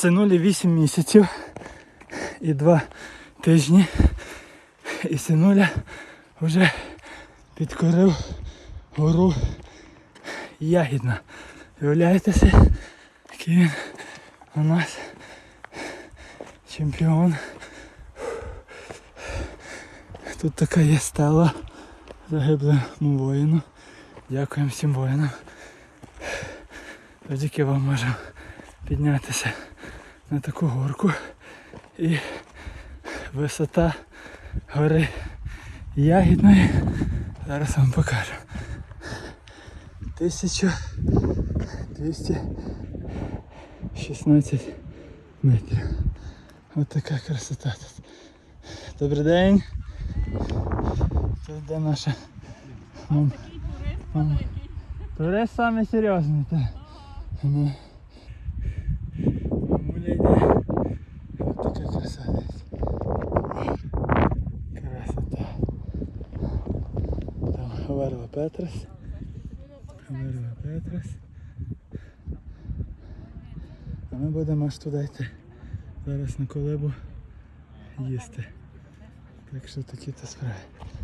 синулі 8 місяців і 2 тижні. І синуля вже підкорив гору Ягідна. Уявляєте який він у нас чемпіон. Тут така є стела загиблому воїну. Дякуємо всім воїнам. Завдяки вам можемо піднятися на таку горку. І висота гори Ягідної. Зараз вам покажу. 1216 метрів. Ось така красота тут. Добрий день. Це де наша мам. мама. Турист саме серйозний, так. Ну. Мамуля йде. Ось така краса десь. Красота. Там Петрес. Петрос. Петрес. А ми будемо аж туди йти. Зараз на колебу їсти. Так що такі то справи.